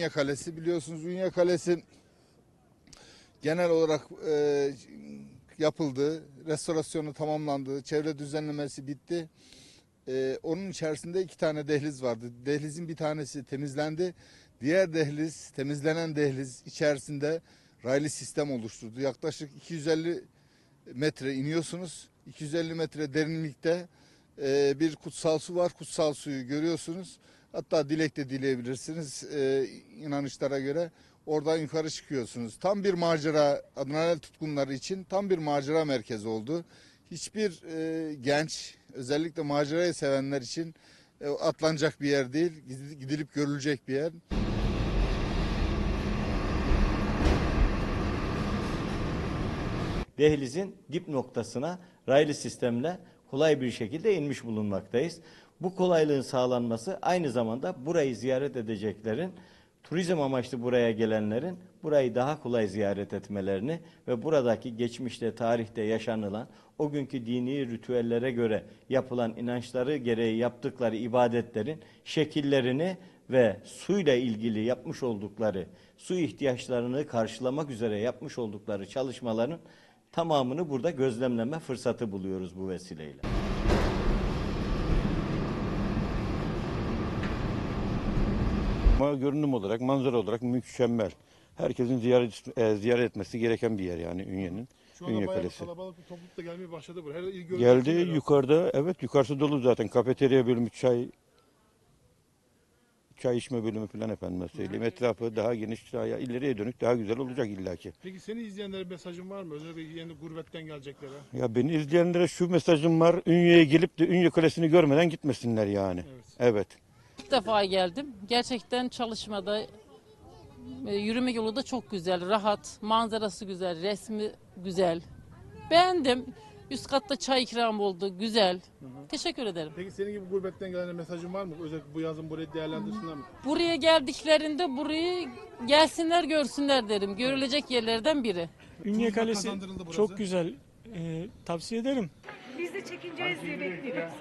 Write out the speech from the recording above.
Ünye Kalesi. Biliyorsunuz Ünye Kalesi genel olarak e, yapıldı. Restorasyonu tamamlandı. Çevre düzenlemesi bitti. E, onun içerisinde iki tane dehliz vardı. Dehlizin bir tanesi temizlendi. Diğer dehliz, temizlenen dehliz içerisinde raylı sistem oluşturdu. Yaklaşık 250 metre iniyorsunuz. 250 metre derinlikte e, bir kutsal su var. Kutsal suyu görüyorsunuz. Hatta dilek de dileyebilirsiniz e, inanışlara göre. Oradan yukarı çıkıyorsunuz. Tam bir macera adrenalin tutkunları için tam bir macera merkezi oldu. Hiçbir e, genç özellikle macerayı sevenler için e, atlanacak bir yer değil. Gidilip görülecek bir yer. dehlizin dip noktasına raylı sistemle kolay bir şekilde inmiş bulunmaktayız. Bu kolaylığın sağlanması aynı zamanda burayı ziyaret edeceklerin, turizm amaçlı buraya gelenlerin burayı daha kolay ziyaret etmelerini ve buradaki geçmişte, tarihte yaşanılan o günkü dini ritüellere göre yapılan inançları gereği yaptıkları ibadetlerin şekillerini ve suyla ilgili yapmış oldukları, su ihtiyaçlarını karşılamak üzere yapmış oldukları çalışmaların tamamını burada gözlemleme fırsatı buluyoruz bu vesileyle. Görünüm olarak, manzara olarak mükemmel. Herkesin ziyaret, e, ziyaret etmesi gereken bir yer yani Ünye'nin. Şu anda Ünye bayağı Kalesi. kalabalık bir topluluk da gelmeye başladı buraya. Her il Geldi yukarıda, evet yukarısı dolu zaten. Kafeterya bölümü, çay çay içme bölümü falan efendim söyleyeyim. Etrafı daha geniş, daha ileriye dönük daha güzel olacak illaki. Peki seni izleyenlere mesajın var mı? Özellikle yeni gurbetten geleceklere. Ya beni izleyenlere şu mesajım var. Ünye'ye gelip de Ünye Kalesi'ni görmeden gitmesinler yani. Evet. Evet. İlk defa geldim. Gerçekten çalışmada e, yürüme yolu da çok güzel, rahat, manzarası güzel, resmi güzel. Beğendim. Üst katta çay ikram oldu, güzel. Teşekkür ederim. Peki senin gibi gurbetten gelenlere mesajın var mı? Özellikle bu yazın burayı değerlendirsinler mi? Buraya geldiklerinde burayı gelsinler görsünler derim. Görülecek yerlerden biri. Ünye Kalesi kazandırıldı burası. çok güzel. Ee, tavsiye ederim. Biz de çekineceğiz diye bekliyoruz.